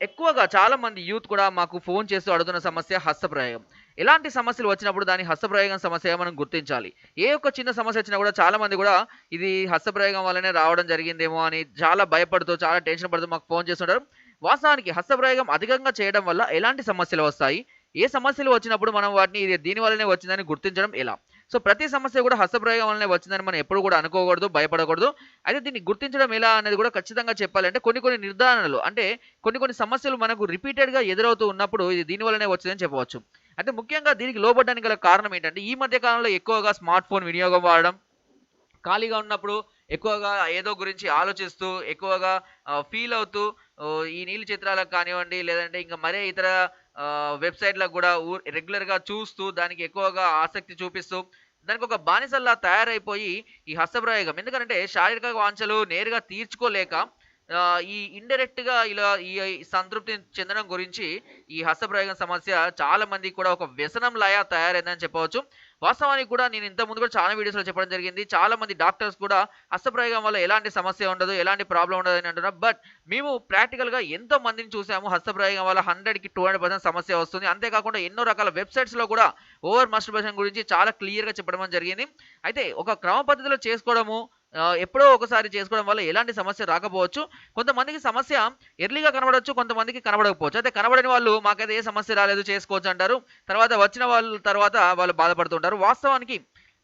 ఎక్కువగా చాలా మంది యూత్ కూడా మాకు ఫోన్ చేస్తూ అడుగుతున్న సమస్య హస్తప్రయోగం. ఎలాంటి సమస్యలు వచ్చినప్పుడు దాని హస్తప్రయోగం సమస్య మనం గుర్తించాలి. ఏ ఒక్క చిన్న సమస్య వచ్చినా కూడా చాలా మంది కూడా ఇది హస్తప్రయోగం వల్లనే రావడం జరిగిందేమో అని చాలా భయపడుతూ చాలా టెన్షన్ పడుతూ మాకు ఫోన్ చేస్తుంటారు. వాస్తవానికి హస్తప్రయోగం అధికంగా చేయడం వల్ల ఎలాంటి సమస్యలు వస్తాయి? ఏ సమస్యలు వచ్చినప్పుడు మనం వాటిని ఇది దీని వల్లనే వచ్చిందని గుర్తించడం ఎలా? సో ప్రతి సమస్య కూడా హస్తప్రయోగం వల్లనే వచ్చిందని మనం ఎప్పుడు కూడా అనుకోకూడదు భయపడకూడదు. అయితే దీన్ని గుర్తించడం ఎలా అనేది కూడా ఖచ్చితంగా చెప్పాలంటే కొన్ని కొన్ని నిర్ధారణలు అంటే కొన్ని కొన్ని సమస్యలు మనకు రిపీటెడ్గా ఎదురవుతూ ఉన్నప్పుడు ఇది దీనివల్లనే వచ్చిందని చెప్పవచ్చు. అయితే ముఖ్యంగా దీనికి లోబడడానికి గల కారణం ఏంటంటే ఈ మధ్య కాలంలో ఎక్కువగా స్మార్ట్ ఫోన్ వినియోగం వాడడం ఖాళీగా ఉన్నప్పుడు ఎక్కువగా ఏదో గురించి ఆలోచిస్తూ ఎక్కువగా ఫీల్ అవుతూ ఈ నీలి చిత్రాలకు కానివ్వండి లేదంటే ఇంకా మరే ఇతర వెబ్సైట్లకు కూడా రెగ్యులర్గా చూస్తూ దానికి ఎక్కువగా ఆసక్తి చూపిస్తూ దానికి ఒక బానిసల్లా తయారైపోయి ఈ హస్తప్రయోగం. ఎందుకంటే శారీరక వాంఛలు నేరుగా తీర్చుకోలేక ఈ ఇండైరెక్ట్గా ఇలా ఈ సంతృప్తిని చెందడం గురించి ఈ హస్తప్రయోగం సమస్య చాలా మంది కూడా ఒక వ్యసనం లాగా తయారైందని చెప్పవచ్చు. వాస్తవానికి కూడా నేను ఇంత ముందు కూడా చాలా వీడియోస్లో చెప్పడం జరిగింది. చాలా మంది డాక్టర్స్ కూడా హస్తప్రయోగం వల్ల ఎలాంటి సమస్య ఉండదు ఎలాంటి ప్రాబ్లం ఉండదు అని అంటున్నారు. బట్ మేము ప్రాక్టికల్గా ఎంతో మందిని చూసాము. హస్తప్రయోగం వల్ల హండ్రెడ్కి టూ హండ్రెడ్ పర్సెంట్ సమస్య వస్తుంది. అంతేకాకుండా ఎన్నో రకాల వెబ్సైట్స్లో కూడా ఓవర్ మస్టర్బేషన్ గురించి చాలా క్లియర్గా చెప్పడం జరిగింది. అయితే ఒక క్రమ పద్ధతిలో చేసుకోవడము ఎప్పుడో ఒకసారి చేసుకోవడం వల్ల ఎలాంటి సమస్య రాకపోవచ్చు. కొంతమందికి సమస్య ఎర్లీగా కనబడవచ్చు కొంతమందికి కనబడకపోవచ్చు. అయితే కనబడని వాళ్ళు మాకైతే ఏ సమస్య రాలేదు చేసుకోవచ్చు అంటారు. తర్వాత వచ్చిన వాళ్ళు తర్వాత వాళ్ళు బాధపడుతుంటారు. వాస్తవానికి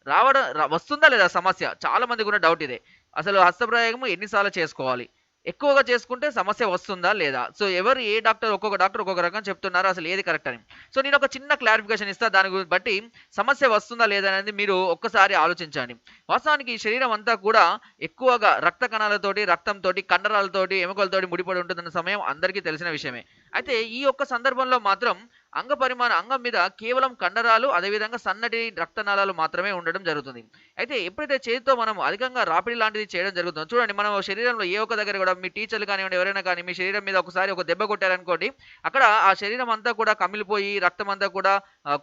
రావడం వస్తుందా లేదా సమస్య? చాలా మందికి ఉన్న డౌట్ ఇదే. అసలు హస్తప్రయోగము ఎన్నిసార్లు చేసుకోవాలి? ఎక్కువగా చేసుకుంటే సమస్య వస్తుందా లేదా? సో ఎవరు ఏ డాక్టర్ ఒక్కొక్క డాక్టర్ ఒక్కొక్క రకం చెప్తున్నారు అసలు ఏది కరెక్ట్ అని. సో నేను ఒక చిన్న క్లారిఫికేషన్ ఇస్తా దాని గురించి బట్టి సమస్య వస్తుందా లేదా అనేది మీరు ఒక్కసారి ఆలోచించండి. వాస్తవానికి ఈ శరీరం అంతా కూడా ఎక్కువగా రక్త కణాలతోటి రక్తంతో కండరాలతోటి ఎముకలతోటి ముడిపడి ఉంటుందన్న సమయం అందరికీ తెలిసిన విషయమే. అయితే ఈ ఒక్క సందర్భంలో మాత్రం అంగ పరిమాణ అంగం మీద కేవలం కండరాలు అదేవిధంగా సన్నటి రక్తనాళాలు మాత్రమే ఉండడం జరుగుతుంది. అయితే ఎప్పుడైతే చేతితో మనం అధికంగా రాపిడి లాంటిది చేయడం జరుగుతుందో చూడండి మనం శరీరంలో ఏ ఒక్క దగ్గర కూడా మీ టీచర్లు కానివ్వండి ఎవరైనా కానీ మీ శరీరం మీద ఒకసారి ఒక దెబ్బ కొట్టారనుకోండి అక్కడ ఆ శరీరం అంతా కూడా కమిలిపోయి రక్తం అంతా కూడా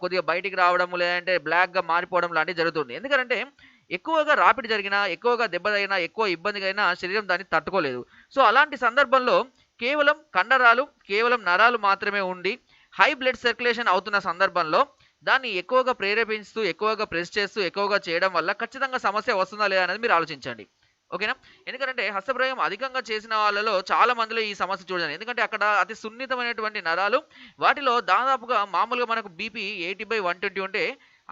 కొద్దిగా బయటికి రావడం లేదంటే బ్లాక్గా మారిపోవడం లాంటివి జరుగుతుంది. ఎందుకంటే ఎక్కువగా రాపిడి జరిగినా ఎక్కువగా దెబ్బ తగినా ఎక్కువ ఇబ్బందిగా అయినా శరీరం దాన్ని తట్టుకోలేదు. సో అలాంటి సందర్భంలో కేవలం కండరాలు కేవలం నరాలు మాత్రమే ఉండి హై బ్లడ్ సర్క్యులేషన్ అవుతున్న సందర్భంలో దాన్ని ఎక్కువగా ప్రేరేపిస్తూ ఎక్కువగా ప్రెస్ చేస్తూ ఎక్కువగా చేయడం వల్ల ఖచ్చితంగా సమస్య వస్తుందా లేదా అనేది మీరు ఆలోచించండి. ఓకేనా? ఎందుకంటే హస్తప్రయోగం అధికంగా చేసిన వాళ్ళలో చాలా మందిలో ఈ సమస్య చూడండి. ఎందుకంటే అక్కడ అతి సున్నితమైనటువంటి నరాలు వాటిలో దాదాపుగా మామూలుగా మనకు BP eighty by one twenty ఉంటే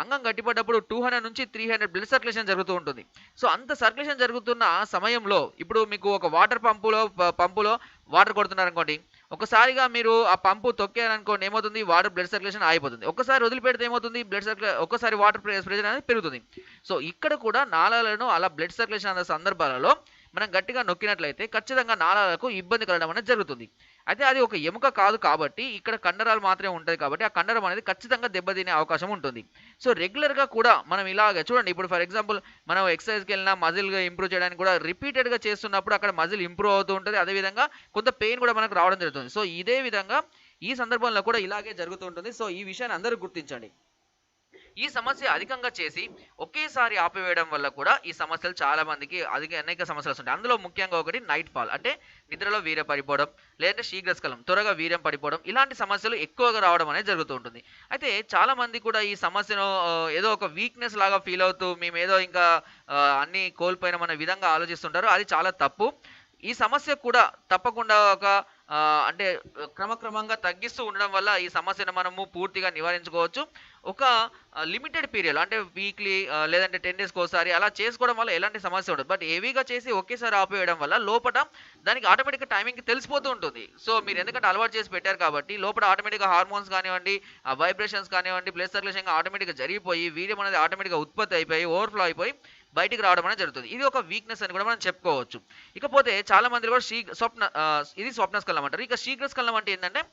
అంగం గట్టిపడ్డప్పుడు టూ హండ్రెడ్ నుంచి త్రీ హండ్రెడ్ బ్లడ్ సర్క్యులేషన్ జరుగుతూ ఉంటుంది. సో అంత సర్క్యులేషన్ జరుగుతున్న సమయంలో ఇప్పుడు మీకు ఒక వాటర్ పంపులో పంపులో వాటర్ కొడుతున్నారు అనుకోండి ఒకసారిగా మీరు ఆ పంపు తొక్కారనుకోండి ఏమవుతుంది? వాటర్ బ్లడ్ సర్క్యులేషన్ ఆగిపోతుంది. ఒకసారి వదిలిపెడితే ఏమవుతుంది? బ్లడ్ సర్క్యులే ఒకసారి వాటర్ ప్రెషర్ అనేది పెరుగుతుంది. సో ఇక్కడ కూడా నాళాలను అలా బ్లడ్ సర్క్యులేషన్ అనే సందర్భాలలో మనం గట్టిగా నొక్కినట్లయితే ఖచ్చితంగా నాళాలకు ఇబ్బంది కలగడం అనేది జరుగుతుంది. అయితే అది ఒక ఎముక కాదు కాబట్టి ఇక్కడ కండరాలు మాత్రమే ఉంటుంది కాబట్టి ఆ కండరం అనేది ఖచ్చితంగా దెబ్బతినే అవకాశం ఉంటుంది. సో రెగ్యులర్గా కూడా మనం ఇలాగ చూడండి ఇప్పుడు ఫర్ ఎగ్జాంపుల్ మనం ఎక్సర్సైజ్కి వెళ్ళినా మజిల్గా ఇంప్రూవ్ చేయడానికి కూడా రిపీటెడ్గా చేస్తున్నప్పుడు అక్కడ మజిల్ ఇంప్రూవ్ అవుతూ ఉంటుంది. అదేవిధంగా కొంత పెయిన్ కూడా మనకు రావడం జరుగుతుంది. సో ఇదే విధంగా ఈ సందర్భంలో కూడా ఇలాగే జరుగుతూ ఉంటుంది. సో ఈ విషయాన్ని అందరూ గుర్తించండి. ఈ సమస్య అధికంగా చేసి ఒకేసారి ఆపివేయడం వల్ల కూడా ఈ సమస్యలు చాలా మందికి అధిక అనేక సమస్యలు వస్తుంటాయి. అందులో ముఖ్యంగా ఒకటి నైట్ ఫాల్ అంటే నిద్రలో వీర్యం పడిపోవడం లేదంటే శీఘ్రస్కలం త్వరగా వీర్యం పడిపోవడం ఇలాంటి సమస్యలు ఎక్కువగా రావడం అనేది జరుగుతూ ఉంటుంది. అయితే చాలా మంది కూడా ఈ సమస్యను ఏదో ఒక వీక్నెస్ లాగా ఫీల్ అవుతూ మేము ఏదో ఇంకా అన్ని కోల్పోయినామనే విధంగా ఆలోచిస్తుంటారు. అది చాలా తప్పు. ఈ సమస్య కూడా తప్పకుండా ఒక అంటే క్రమక్రమంగా తగ్గిస్తూ ఉండడం వల్ల ఈ సమస్యను మనము పూర్తిగా నివారించుకోవచ్చు. ఒక లిమిటెడ్ పీరియడ్ అంటే వీక్లీ లేదంటే టెన్ డేస్కి ఒకసారి అలా చేసుకోవడం వల్ల ఎలాంటి సమస్య ఉండదు. బట్ హెవీగా చేసి ఒకేసారి ఆపేయడం వల్ల లోపల దానికి ఆటోమేటిక్గా టైమింగ్ తెలిసిపోతూ ఉంటుంది. సో మీరు ఎందుకంటే అలవాటు చేసి పెట్టారు కాబట్టి లోపల ఆటోమేటిక్గా హార్మోన్స్ కానివ్వండి వైబ్రేషన్స్ కానివ్వండి బ్లడ్ సర్క్యులేషన్ ఆటోమేటిక్గా జరిగిపోయి వీర్యం అనేది ఆటోమేటిక్గా ఉత్పత్తి అయిపోయి ఓవర్ఫ్లో అయిపోయి బయటికి రావడం అనేది జరుగుతుంది. ఇది ఒక వీక్నెస్ అని కూడా మనం చెప్పుకోవచ్చు. ఇకపోతే చాలా మంది కూడా శీ స్వప్న ఇది స్వప్న స్కలనం అంటారు. ఇక శీఘ్రస్కలం అంటే ఏంటంటే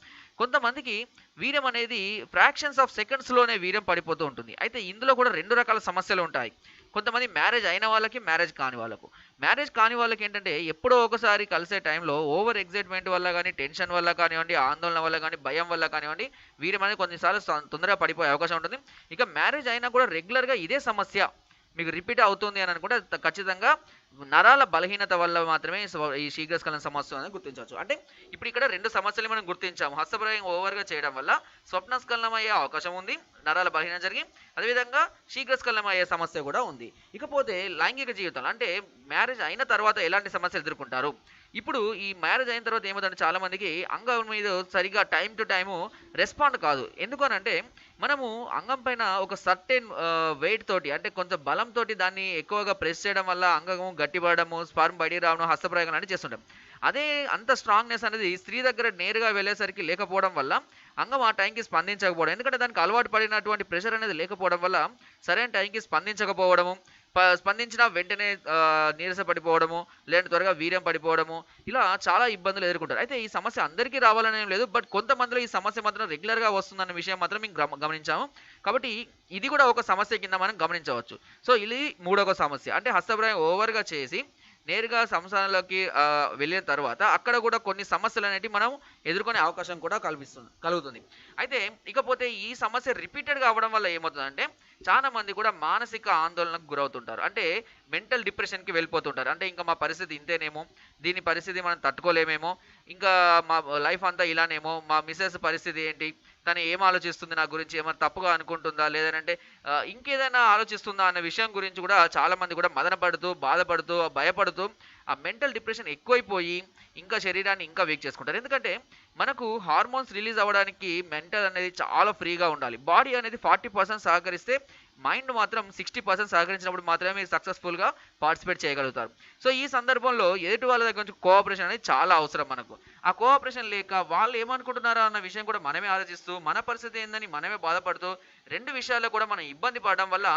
కొంతమందికి వీర్యం అనేది ఫ్రాక్షన్స్ ఆఫ్ సెకండ్స్లోనే వీర్యం పడిపోతూ ఉంటుంది. అయితే ఇందులో కూడా రెండు రకాల సమస్యలు ఉంటాయి. కొంతమంది మ్యారేజ్ అయిన వాళ్ళకి మ్యారేజ్ కాని వాళ్ళకు. మ్యారేజ్ కాని వాళ్ళకి ఏంటంటే ఎప్పుడో ఒకసారి కలిసే టైంలో ఓవర్ ఎగ్జైట్మెంట్ వల్ల కానీ టెన్షన్ వల్ల కానివ్వండి ఆందోళన వల్ల కానీ భయం వల్ల కానివ్వండి వీరం అనేది కొన్నిసార్లు తొందరగా పడిపోయే అవకాశం ఉంటుంది. ఇక మ్యారేజ్ అయినా కూడా రెగ్యులర్గా ఇదే సమస్య. మీకు రిపీట్ అవుతుంది అని అనుకుంటే ఖచ్చితంగా నరాల బలహీనత వల్ల మాత్రమే ఈ స్వ- శీఘ్రస్ఖలన సమస్య అని గుర్తించవచ్చు. అంటే ఇప్పుడు ఇక్కడ రెండు సమస్యలు మనం గుర్తించాము. హస్తప్రయోగం ఓవర్గా చేయడం వల్ల స్వప్నస్ఖలనం అయ్యే అవకాశం ఉంది నరాల బలహీనం జరిగి అదేవిధంగా శీఘ్రస్ఖలనం అయ్యే సమస్య కూడా ఉంది. ఇకపోతే లైంగిక జీవితం అంటే మ్యారేజ్ అయిన తర్వాత ఎలాంటి సమస్యలు ఎదుర్కొంటారు? ఇప్పుడు ఈ మ్యారేజ్ అయిన తర్వాత ఏమవుతుందంటే చాలామందికి అంగం మీద సరిగా టైం టు టైము రెస్పాండ్ కాదు. ఎందుకనంటే మనము అంగం పైన ఒక సర్టెన్ వెయిట్ తోటి అంటే కొంచెం బలం తోటి దాన్ని ఎక్కువగా ప్రెస్ చేయడం వల్ల అంగము గట్టిపడము స్పర్మ్ బయటికి రావడం హస్తప్రయోగం అనేది చేస్తుంటాం. అదే అంత స్ట్రాంగ్నెస్ అనేది స్త్రీ దగ్గర నేరుగా వెళ్ళేసరికి లేకపోవడం వల్ల అంగం ఆ టైంకి స్పందించకపోవడం ఎందుకంటే దానికి అలవాటు పడినటువంటి ప్రెషర్ అనేది లేకపోవడం వల్ల సరైన టైంకి స్పందించకపోవడము స్పందించిన వెంటనే నీరస పడిపోవడము లేదంటే త్వరగా వీర్యం పడిపోవడము ఇలా చాలా ఇబ్బందులు ఎదుర్కొంటారు. అయితే ఈ సమస్య అందరికీ రావాలని ఏం లేదు బట్ కొంతమందిలో ఈ సమస్య మాత్రం రెగ్యులర్గా వస్తుందన్న విషయం మాత్రం మేము గమ- గమనించాము. కాబట్టి ఇది కూడా ఒక సమస్య కింద మనం గమనించవచ్చు. సో ఇది మూడవ సమస్య. అంటే హస్తప్రాయం ఓవర్గా చేసి నేరుగా సంసారంలోకి వెళ్ళిన తర్వాత అక్కడ కూడా కొన్ని సమస్యలు అనేవి మనం ఎదుర్కొనే అవకాశం కూడా కల్పిస్తుంది కలుగుతుంది. అయితే ఇకపోతే ఈ సమస్య రిపీటెడ్గా అవ్వడం వల్ల ఏమవుతుందంటే చాలా మంది కూడా మానసిక ఆందోళనకు గురవుతుంటారు. అంటే మెంటల్ డిప్రెషన్కి వెళ్ళిపోతుంటారు. అంటే ఇంకా మా పరిస్థితి ఇంతేనేమో దీని పరిస్థితి మనం తట్టుకోలేమేమో ఇంకా మా లైఫ్ అంతా ఇలానేమో మా మిస్సెస్ పరిస్థితి ఏంటి తను ఏం ఆలోచిస్తుంది నా గురించి ఏమైనా తప్పుగా అనుకుంటుందా లేదంటే ఇంకేదైనా ఆలోచిస్తుందా అనే విషయం గురించి కూడా చాలా మంది కూడా మదనపడుతూ బాధపడుతూ భయపడుతూ ఆ మెంటల్ డిప్రెషన్ ఎక్కువైపోయి ఇంకా శరీరాన్ని ఇంకా వీక్ చేసుకుంటారు. ఎందుకంటే మనకు హార్మోన్స్ రిలీజ్ అవ్వడానికి మెంటల్ అనేది చాలా ఫ్రీగా ఉండాలి. బాడీ అనేది ఫార్టీ పర్సెంట్ సహకరిస్తే మైండ్ మాత్రం సిక్స్టీ పర్సెంట్ సహకరించినప్పుడు మాత్రమే మీరు సక్సెస్ఫుల్గా పార్టిసిపేట్ చేయగలుగుతారు. సో ఈ సందర్భంలో ఎదుటి వాళ్ళ దగ్గర నుంచి కోఆపరేషన్ అనేది చాలా అవసరం మనకు. ఆ కోఆపరేషన్ లేక వాళ్ళు ఏమనుకుంటున్నారా అన్న విషయం కూడా మనమే ఆలోచిస్తూ మన పరిస్థితి ఏందని మనమే బాధపడుతూ రెండు విషయాల్లో కూడా మనం ఇబ్బంది పడడం వల్ల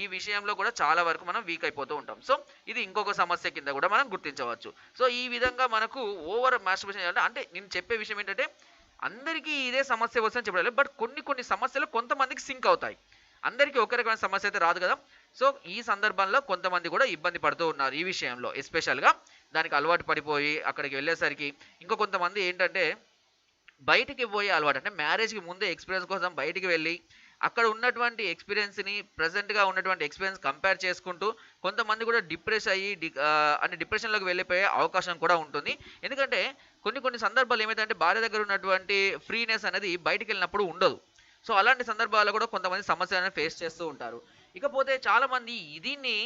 ఈ విషయంలో కూడా చాలా వరకు మనం వీక్ అయిపోతూ ఉంటాం. సో ఇది ఇంకొక సమస్య కింద కూడా మనం గుర్తించవచ్చు. సో ఈ విధంగా మనకు ఓవర్ మాస్టర్బేషన్ చేయాలంటే అంటే నేను చెప్పే విషయం ఏంటంటే అందరికీ ఇదే సమస్య వస్తుందని చెప్పలేదు బట్ కొన్ని కొన్ని సమస్యలు కొంతమందికి సింక్ అవుతాయి. అందరికీ ఒక రకమైన సమస్య అయితే రాదు కదా. సో ఈ సందర్భంలో కొంతమంది కూడా ఇబ్బంది పడుతూ ఉన్నారు ఈ విషయంలో. ఎస్పెషల్గా దానికి అలవాటు పడిపోయి అక్కడికి వెళ్ళేసరికి ఇంకా కొంతమంది ఏంటంటే బయటికి పోయే అలవాటు అంటే మ్యారేజ్కి ముందే ఎక్స్పీరియన్స్ కోసం బయటికి వెళ్ళి అక్కడ ఉన్నటువంటి ఎక్స్పీరియన్స్ని ప్రజెంట్గా ఉన్నటువంటి ఎక్స్పీరియన్స్ కంపేర్ చేసుకుంటూ కొంతమంది కూడా డిప్రెస్ అయ్యి అంటే డిప్రెషన్లోకి వెళ్ళిపోయే అవకాశం కూడా ఉంటుంది. ఎందుకంటే కొన్ని కొన్ని సందర్భాలు ఏమైతే భార్య దగ్గర ఉన్నటువంటి ఫ్రీనెస్ అనేది బయటికి వెళ్ళినప్పుడు ఉండదు. సో అలాంటి సందర్భాల్లో కూడా కొంతమంది సమస్యలను ఫేస్ చేస్తూ ఉంటారు. ఇకపోతే చాలామంది దీన్ని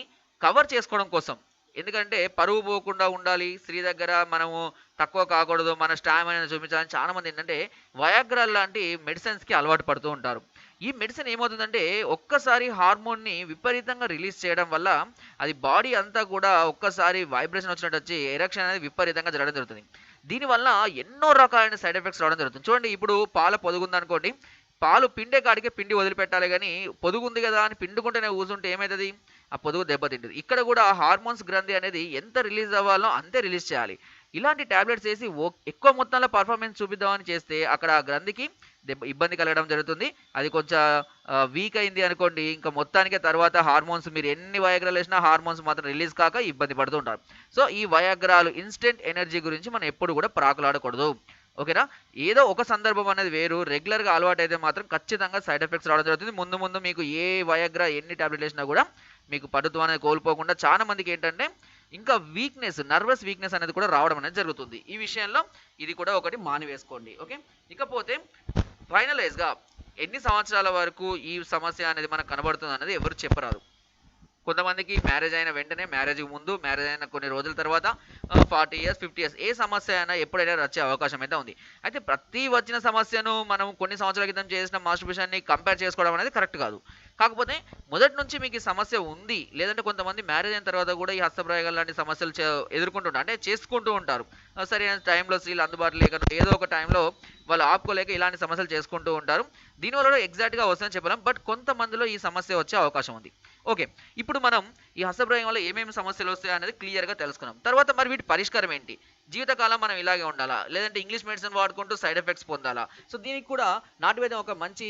కవర్ చేసుకోవడం కోసం. ఎందుకంటే పరువు పోకుండా ఉండాలి స్త్రీ దగ్గర మనము తక్కువ కాకూడదు మన స్టామినా చూపించాలని చాలా మంది ఏంటంటే వయాగ్రా లాంటి మెడిసిన్స్కి అలవాటు పడుతూ ఉంటారు. ఈ మెడిసిన్ ఏమవుతుందంటే ఒక్కసారి హార్మోన్ని విపరీతంగా రిలీజ్ చేయడం వల్ల అది బాడీ అంతా కూడా ఒక్కసారి వైబ్రేషన్ వచ్చినట్టు వచ్చి ఎరక్షన్ అనేది విపరీతంగా జరగడం జరుగుతుంది. దీనివల్ల ఎన్నో రకాలైన సైడ్ ఎఫెక్ట్స్ రావడం జరుగుతుంది. చూడండి ఇప్పుడు పాల పొదుగుందనుకోండి పాలు పిండే కాడికే పిండి వదిలిపెట్టాలి కానీ పొదుగుంది కదా అని పిండుకుంటేనే ఊసుంటే ఏమవుతుంది ఆ పొదుగు దెబ్బతింటుంది ఇక్కడ కూడా హార్మోన్స్ గ్రంథి అనేది ఎంత రిలీజ్ అవ్వాలో అంతే రిలీజ్ చేయాలి. ఇలాంటి టాబ్లెట్స్ వేసి ఓ- ఎక్కువ మొత్తంలో పర్ఫార్మెన్స్ చూపిద్దామని చేస్తే అక్కడ ఆ గ్రంథికి ఇబ్బంది కలగడం జరుగుతుంది. అది కొంచెం వీక్ అయింది అనుకోండి ఇంకా మొత్తానికి తర్వాత హార్మోన్స్ మీరు ఎన్ని వయాగ్రాలు వేసినా హార్మోన్స్ మాత్రం రిలీజ్ కాక ఇబ్బంది పడుతూ ఉంటారు. సో ఈ వయాగ్రాలు ఇన్స్టెంట్ ఎనర్జీ గురించి మనం ఎప్పుడు కూడా ప్రాకులాడకూడదు. ఓకేనా? ఏదో ఒక సందర్భం అనేది వేరు. రెగ్యులర్గా అలవాటు అయితే మాత్రం ఖచ్చితంగా సైడ్ ఎఫెక్ట్స్ రావడం జరుగుతుంది. ముందు ముందు మీకు ఏ వయాగ్రా ఎన్ని టాబ్లెట్ వేసినా కూడా మీకు పటుత్వం అనేది కోల్పోకుండా చాలా మందికి ఏంటంటే ఇంకా వీక్నెస్ నర్వస్ వీక్నెస్ అనేది కూడా రావడం అనేది జరుగుతుంది. ఈ విషయంలో ఇది కూడా ఒకటి మానివేసుకోండి. ఓకే? ఇకపోతే ఫైనలైజ్గా ఎన్ని సంవత్సరాల వరకు ఈ సమస్య అనేది మనకు కనబడుతుంది అనేది ఎవరు చెప్పరాదు. కొంతమందికి మ్యారేజ్ అయిన వెంటనే మ్యారేజ్కి ముందు మ్యారేజ్ అయిన కొన్ని రోజుల తర్వాత ఫార్టీ ఇయర్స్ ఫిఫ్టీ ఇయర్స్ ఏ సమస్య అయినా ఎప్పుడైనా వచ్చే అవకాశం అయితే ఉంది. అయితే ప్రతి వచ్చిన సమస్యను మనం కొన్ని సంవత్సరాల క్రితం చేసిన మాస్టర్బేషన్ని కంపేర్ చేసుకోవడం అనేది కరెక్ట్ కాదు. కాకపోతే మొదటి నుంచి మీకు ఈ సమస్య ఉంది లేదంటే కొంతమంది మ్యారేజ్ అయిన తర్వాత కూడా ఈ హస్తప్రయోగాలు లాంటి సమస్యలు చే- ఎదుర్కొంటుంటారు. అంటే చేసుకుంటూ ఉంటారు. సరైన టైంలో స్త్రీలు అందుబాటులో లేక ఏదో ఒక టైంలో వాళ్ళు ఆపుకోలేక ఇలాంటి సమస్యలు చేసుకుంటూ ఉంటారు. దీనివల్ల ఎగ్జాక్ట్గా వస్తుందని చెప్పలేం. బట్ కొంతమందిలో ఈ సమస్య వచ్చే అవకాశం ఉంది. ఓకే. ఇప్పుడు మనం ఈ హస్తప్రయోగం వల్ల ఏమేమి సమస్యలు వస్తాయి అనేది క్లియర్గా తెలుసుకున్నాం. తర్వాత మరి వీటి పరిష్కారం ఏంటి? జీవితకాలం మనం ఇలాగే ఉండాలా? లేదంటే ఇంగ్లీష్ మెడిసిన్ వాడుకుంటూ సైడ్ ఎఫెక్ట్స్ పొందాలా? సో దీనికి కూడా నాటువైద్యం ఒక మంచి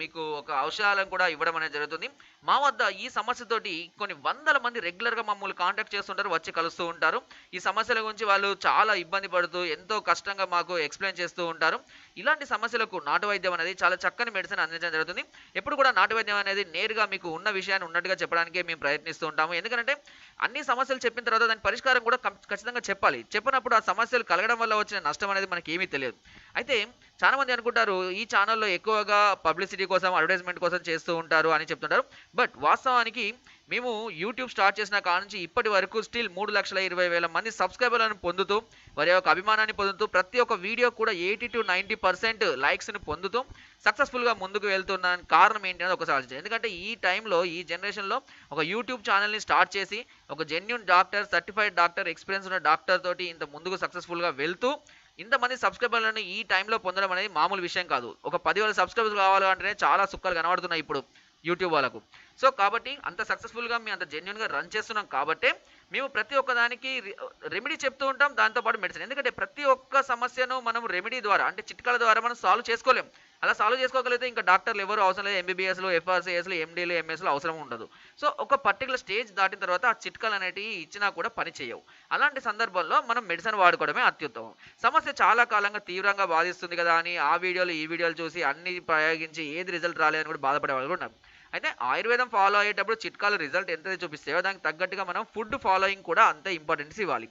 మీకు ఒక ఔషధాలను కూడా ఇవ్వడం అనేది జరుగుతుంది. మా వద్ద ఈ సమస్యతోటి కొన్ని వందల మంది రెగ్యులర్గా మమ్మల్ని కాంటాక్ట్ చేస్తుంటారు వచ్చి కలుస్తూ ఉంటారు. ఈ సమస్యల గురించి వాళ్ళు చాలా ఇబ్బంది పడుతూ ఎంతో కష్టంగా మాకు ఎక్స్ప్లెయిన్ చేస్తూ ఉంటారు. ఇలాంటి సమస్యలకు నాటువైద్యం అనేది చాలా చక్కని మెడిసిన్ అందించడం జరుగుతుంది. ఎప్పుడు కూడా నాటువైద్యం అనేది నేరుగా మీకు ఉన్న విషయాన్ని ఉన్నట్టుగా చెప్పడానికే మేము ప్రయత్నిస్తూ ఉంటాము. ఎందుకంటే అన్ని సమస్యలు చెప్పిన తర్వాత దాని పరిష్కారం కూడా ఖచ్చితంగా చెప్పాలి. చెప్పినప్పుడు ఆ సమస్యలు కలగడం వల్ల వచ్చిన నష్టం అనేది మనకి ఏమీ తెలియదు. అయితే చాలా మంది అనుకుంటారు ఈ ఛానల్లో ఎక్కువగా పబ్లిసిటీ కోసం అడ్వర్టైజ్మెంట్ కోసం చేస్తూ ఉంటారు అని చెప్తుంటారు. బట్ వాస్తవానికి మేము యూట్యూబ్ స్టార్ట్ చేసిన కాడ నుంచి ఇప్పటి వరకు స్టిల్ మూడు లక్షల ఇరవై వేల మంది సబ్స్క్రైబర్లను పొందుతూ వారి యొక్క అభిమానాన్ని పొందుతూ ప్రతి ఒక్క వీడియో కూడా ఎయిటీ టు నైంటీ పర్సెంట్ లైక్స్ని పొందుతూ సక్సెస్ఫుల్గా ముందుకు వెళ్తున్న కారణం ఏంటి అనేది ఒకసారి ఆలోచించండి. ఎందుకంటే ఈ టైంలో ఈ జనరేషన్లో ఒక యూట్యూబ్ ఛానల్ని స్టార్ట్ చేసి ఒక genuine doctor certified doctor experience ఉన్న డాక్టర్ తోటి ఇంత ముందుకు సక్సెస్ఫుల్గా వెళ్తూ ఇంతమంది సబ్స్క్రైబర్లను ఈ టైంలో పొందడం అనేది మామూలు విషయం కాదు. ఒక పదివేల సబ్స్క్రైబర్స్ కావాలంటేనే చాలా సుక్కలు కనబడుతున్నాయి ఇప్పుడు యూట్యూబ్ వాళ్ళకు. సో కాబట్టి అంత సక్సెస్ఫుల్గా మేము అంత జెన్యున్గా రన్ చేస్తున్నాం కాబట్టి మేము ప్రతి ఒక్కదానికి రెమెడీ చెప్తూ ఉంటాం దాంతోపాటు మెడిసిన్ ఎందుకంటే ప్రతి ఒక్క సమస్యను మనం రెమెడీ ద్వారా అంటే చిట్కాల ద్వారా మనం సాల్వ్ చేసుకోలేం. అలా సాల్వ్ చేసుకోగలిగితే ఇంకా డాక్టర్లు ఎవరు అవసరం లేదు. ఎంబీబీఎస్లు ఎఫ్ఆర్సీఎస్లు ఎండీలు ఎంఎస్లు అవసరం ఉండదు. సో ఒక పర్టికులర్ స్టేజ్ దాటిన తర్వాత ఆ చిట్కాలు అనేటివి ఇచ్చినా కూడా పని చేయవు. అలాంటి సందర్భంలో మనం మెడిసిన్ వాడుకోవడమే అత్యుత్తమం. సమస్య చాలా కాలంగా తీవ్రంగా బాధిస్తుంది కదా అని ఆ వీడియోలు ఈ వీడియోలు చూసి అన్ని ప్రయోగించి ఏది రిజల్ట్ రాలేదని కూడా బాధపడే వాళ్ళు కూడా ఉన్నారు. అయితే ఆయుర్వేదం ఫాలో అయ్యేటప్పుడు చిట్కాలు రిజల్ట్ ఎంత చూపిస్తాయో దానికి తగ్గట్టుగా మనం ఫుడ్ ఫాలోయింగ్ కూడా అంతే ఇంపార్టెన్స్ ఇవ్వాలి.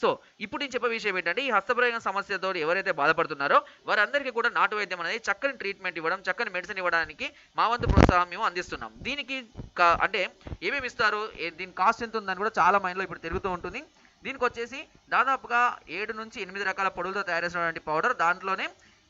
సో ఇప్పుడు నేను చెప్పే విషయం ఏంటంటే ఈ హస్తప్రయోగం సమస్యతో ఎవరైతే బాధపడుతున్నారో వారందరికీ కూడా నాటు వైద్యం అనేది చక్కని ట్రీట్మెంట్ ఇవ్వడం చక్కని మెడిసిన్ ఇవ్వడానికి మా వంతు ప్రోత్సాహం మేము అందిస్తున్నాం. దీనికి కా- అంటే ఏమేమి ఇస్తారు దీని కాస్ట్ ఎంత ఉందని కూడా చాలా మైండ్లో ఇప్పుడు తిరుగుతూ ఉంటుంది. దీనికి వచ్చేసి దాదాపుగా ఏడు నుంచి ఎనిమిది రకాల పొడులతో తయారు చేసినటువంటి పౌడర్ దాంట్లోనే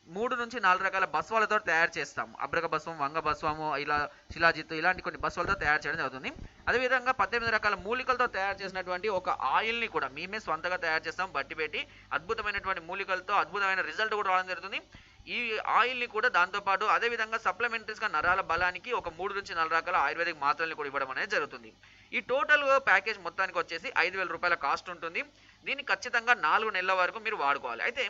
మూడు నుంచి నాలుగు రకాల బస్వాలతో తయారు చేస్తాం. అబ్రక బస్వం వంగ బస్వము ఇలా శిలాజిత్తు ఇలాంటి కొన్ని బస్వాలతో తయారు చేయడం జరుగుతుంది. అదేవిధంగా పద్దెనిమిది రకాల మూలికలతో తయారు చేసినటువంటి ఒక ఆయిల్ని కూడా మేమే స్వంతగా తయారు చేస్తాం బట్టి పెట్టి అద్భుతమైనటువంటి మూలికలతో అద్భుతమైన రిజల్ట్ కూడా రావడం జరుగుతుంది. ఈ ఆయిల్ని కూడా దాంతోపాటు అదేవిధంగా సప్లిమెంటరీస్గా నరాల బలానికి ఒక మూడు నుంచి నాలుగు రకాల ఆయుర్వేదిక్ మాత్రల్ని కూడా ఇవ్వడం అనేది జరుగుతుంది. ఈ టోటల్ ప్యాకేజ్ మొత్తానికి వచ్చేసి ఐదు వేల రూపాయల కాస్ట్ ఉంటుంది. దీన్ని ఖచ్చితంగా నాలుగు నెలల వరకు మీరు వాడుకోవాలి. అయితే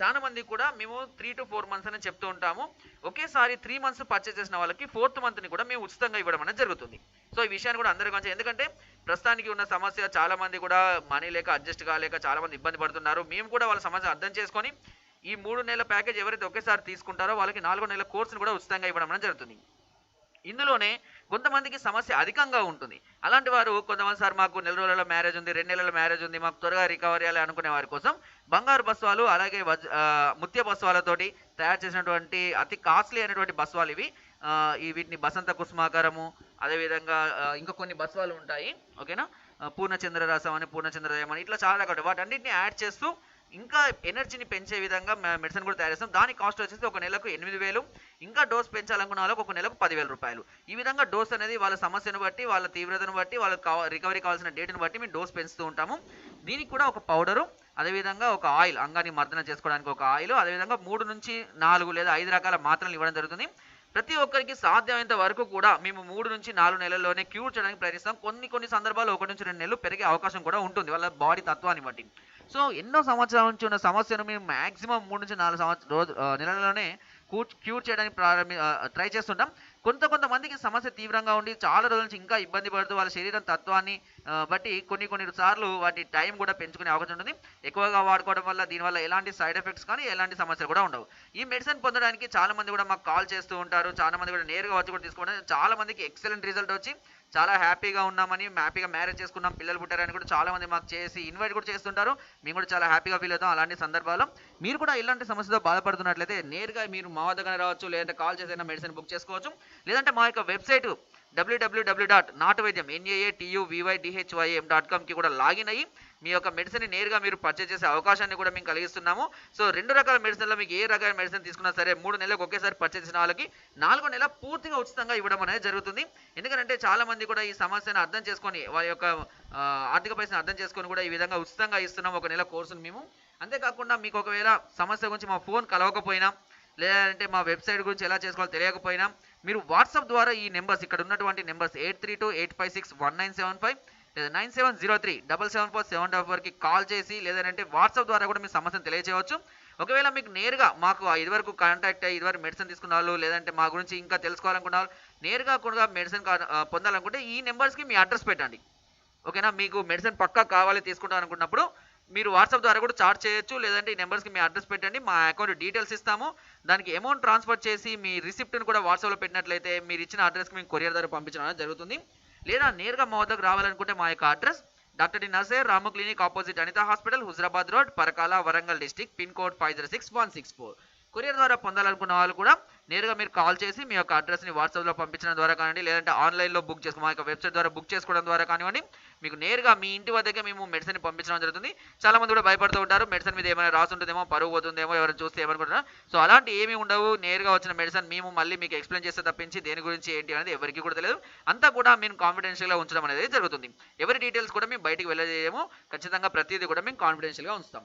చాలా మంది కూడా మేము త్రీ టు ఫోర్ మంత్స్ అని చెప్తూ ఉంటాము. ఒకేసారి త్రీ మంత్స్ పర్చేస్ చేసిన వాళ్ళకి ఫోర్త్ మంత్ని కూడా మేము ఉచితంగా ఇవ్వడం అనేది జరుగుతుంది. సో ఈ విషయాన్ని కూడా అందరూ కొంచెం ఎందుకంటే ప్రస్తుతానికి ఉన్న సమస్య చాలా మంది కూడా మనీ లేక అడ్జస్ట్ కాలేక చాలా మంది ఇబ్బంది పడుతున్నారు. మేము కూడా వాళ్ళ సమస్య అర్థం చేసుకొని ఈ మూడు నెలల ప్యాకేజ్ ఎవరైతే ఒకేసారి తీసుకుంటారో వాళ్ళకి నాలుగు నెలల కోర్సును కూడా ఉచితంగా ఇవ్వడం అనేది జరుగుతుంది. ఇందులోనే కొంతమందికి సమస్య అధికంగా ఉంటుంది. అలాంటి వారు కొంతమంది సార్ మాకు నెల రోజుల మ్యారేజ్ ఉంది రెండు నెలల మ్యారేజ్ ఉంది మాకు త్వరగా రికవరీ అయ్యాలి అనుకునే వారి కోసం బంగారు బస్వాలు అలాగే వజ్ ముత్య బస్వాలతోటి తయారు చేసినటువంటి అతి కాస్ట్లీ అయినటువంటి బస్వాలు ఇవి. ఈ వీటిని బసంత కుసుమాకరము అదేవిధంగా ఇంకా కొన్ని బస్వాలు ఉంటాయి. ఓకేనా? పూర్ణచంద్ర రసం అని పూర్ణచంద్రదయం అని ఇట్లా చాలా రకాలు వాటన్నిటిని యాడ్ చేస్తూ ఇంకా ఎనర్జీని పెంచే విధంగా మెడిసిన్ కూడా తయారు చేస్తాం. దాని కాస్ట్ వచ్చేసి ఒక నెలకు ఎనిమిది వేలు. ఇంకా డోస్ పెంచాలనుకున్న వాళ్ళకి ఒక నెలకు పదివేల రూపాయలు. ఈ విధంగా డోస్ అనేది వాళ్ళ సమస్యను బట్టి వాళ్ళ తీవ్రతను బట్టి వాళ్ళకి రికవరీ కావాల్సిన డేట్ని బట్టి మేము డోస్ పెంచుతూ ఉంటాము. దీనికి కూడా ఒక పౌడరు అదేవిధంగా ఒక ఆయిల్ అంగాన్ని మర్దన చేసుకోవడానికి ఒక ఆయిల్ అదేవిధంగా మూడు నుంచి నాలుగు లేదా ఐదు రకాల మాత్రలు ఇవ్వడం జరుగుతుంది. ప్రతి ఒక్కరికి సాధ్యమైనంత వరకు కూడా మేము మూడు నుంచి నాలుగు నెలల్లోనే క్యూర్ చేయడానికి ప్రయత్నిస్తాం. కొన్ని కొన్ని సందర్భాల్లో ఒకటి నుంచి రెండు నెలలు పెరిగే అవకాశం కూడా ఉంటుంది వాళ్ళ బాడీ తత్వాన్ని బట్టి. సో ఎన్నో సంవత్సరాల నుంచి ఉన్న సమస్యను మేము మాక్సిమం మూడు నుంచి నాలుగు సంవత్సరం రోజు నెలల్లోనే క్యూర్ క్యూర్ చేయడానికి ప్రారంభి ట్రై చేస్తుంటాం. కొంత కొంతమందికి సమస్య తీవ్రంగా ఉండి చాలా రోజుల నుంచి ఇంకా ఇబ్బంది పడుతూ వాళ్ళ శరీరం తత్వాన్ని బట్టి కొన్ని కొన్ని సార్లు వాటి టైం కూడా పెంచుకునే అవకాశం ఉంటుంది. ఎక్కువగా వాడుకోవడం వల్ల దీనివల్ల ఎలాంటి సైడ్ ఎఫెక్ట్స్ కానీ ఎలాంటి సమస్యలు కూడా ఉండవు. ఈ మెడిసిన్ పొందడానికి చాలా మంది కూడా మాకు కాల్ చేస్తూ ఉంటారు. చాలా మంది కూడా నేరుగా వచ్చి కూడా తీసుకోవడం చాలా మందికి ఎక్సలెంట్ రిజల్ట్ వచ్చి చాలా హ్యాపీగా ఉన్నామని హ్యాపీగా మ్యారేజ్ చేసుకున్నాం పిల్లలు పుట్టారని కూడా చాలా మంది మాకు చేసి ఇన్వైట్ కూడా చేస్తుంటారు. మేము కూడా చాలా హ్యాపీగా ఫీల్ అవుతాం అలాంటి సందర్భాల్లో. మీరు కూడా ఇలాంటి సమస్యతో బాధపడుతున్నట్లయితే నేరుగా మీరు మా దగ్గర రావచ్చు. లేదంటే కాల్ చేసైనా మెడిసిన్ బుక్ చేసుకోవచ్చు. లేదంటే మా యొక్క వెబ్సైట్ డబ్ల్యూడబ్ల్యూడబ్ల్యూ డాట్ నాటు వైద్యం ఎన్ఏఏ టీయూవీవైడిహెచ్వైఎం డాట్ కామ్కి కూడా లాగిన్ అయ్యి మీ యొక్క మెడిసిన్ నేరుగా మీరు పర్చేజ్ చేసే అవకాశాన్ని కూడా మేము కలిగిస్తున్నాము. సో రెండు రకాల మెడిసిన్లో మీకు ఏ రకమైన మెడిసిన్ తీసుకున్నా సరే మూడు నెలలకు ఒకేసారి పర్చేజ్ చేసిన వాళ్ళకి నాలుగో నెల పూర్తిగా ఉచితంగా ఇవ్వడం అనేది జరుగుతుంది. ఎందుకంటే చాలా మంది కూడా ఈ సమస్యను అర్థం చేసుకొని వారి యొక్క ఆర్థిక పరిస్థితిని అర్థం చేసుకొని కూడా ఈ విధంగా ఉచితంగా ఇస్తున్నాం ఒక నెల కోర్సును మేము. అంతేకాకుండా మీకు ఒకవేళ సమస్య గురించి మా ఫోన్ కలవకపోయినా లేదంటే మా వెబ్సైట్ గురించి ఎలా చేసుకోవాలో తెలియకపోయినా మీరు వాట్సాప్ ద్వారా ఈ నెంబర్స్ ఇక్కడ ఉన్నటువంటి numbers eight three two eight five six one nine seven five లేదా nine seven zero three double seven four seven double ఫోర్కి కాల్ చేసి లేదంటే వాట్సాప్ ద్వారా కూడా మీ సమస్యను తెలియజేయవచ్చు ఒకవేళ మీకు నేరుగా మాకు ఇదివరకు కాంటాక్ట్ అయ్యి ఇదివరకు మెడిసిన్ తీసుకున్న వాళ్ళు లేదంటే మా గురించి ఇంకా తెలుసుకోవాలనుకున్న వాళ్ళు నేరుగా కూడా మెడిసిన్ పొందాలనుకుంటే ఈ నెంబర్స్కి మీ అడ్రస్ పెట్టండి. ఓకేనా? మీకు మెడిసిన్ పక్కా కావాలి తీసుకుంటాం అనుకున్నప్పుడు మీరు వాట్సాప్ ద్వారా కూడా చార్జ్ చేయొచ్చు లేదంటే ఈ నెంబర్స్కి మీ అడ్రస్ పెట్టండి మా అకౌంట్ డీటెయిల్స్ ఇస్తాము. దానికి అమౌంట్ ట్రాన్స్ఫర్ చేసి మీ రిసిప్ట్ని కూడా వాట్సాప్లో పెట్టినట్లయితే మీరు ఇచ్చిన అడ్రస్కి మేము కొరియర్ ద్వారా పంపించడం జరుగుతుంది. లేదా నేరుగా మా వద్దకు రావాలనుకుంటే మా యొక్క address doctor D Naseer Ramu clinic opposite Anitha hospital Huzurabad road Parakala Warangal district pin code five zero six one six four. Courier ద్వారా పొందాలనుకున్న వాళ్ళు కూడా నేరుగా మీరు కాల్ చేసి మీ యొక్క అడ్రస్ని వాట్సాప్లో పంపించడం ద్వారా కానివ్వండి లేదంటే ఆన్లైన్లో బుక్ చేసుకో మా యొక్క వెబ్సైట్ ద్వారా బుక్ చేసుకోవడం ద్వారా కానివ్వండి మీకు నేరుగా మీ ఇంటి వద్దకే మేము మెడిసిన్ పంపించడం జరుగుతుంది. చాలా మంది కూడా భయపడుతూ ఉంటారు మెడిసిన్ మీద ఏమైనా రాసి ఉంటుందేమో పరుగు పోతుందేమో ఎవరైనా చూస్తే ఏమనుకుంటున్నారు సో అలాంటి ఏమీ ఉండవు. నేరుగా వచ్చిన మెడిసిన్ మేము మళ్ళీ మీకు ఎక్స్ప్లెయిన్ చేస్తే తప్పించి దేని గురించి ఏంటి అనేది ఎవరికి కూడా తెలియదు. అంతా కూడా మేము కాన్ఫిడెన్షియల్గా ఉంచడం అనేది జరుగుతుంది. ఎవరి డీటెయిల్స్ కూడా మేము బయటికి వెళ్ళజేయము ఖచ్చితంగా ప్రతిదీ కూడా మేము కాన్ఫిడెన్షియల్గా ఉంచుతాం.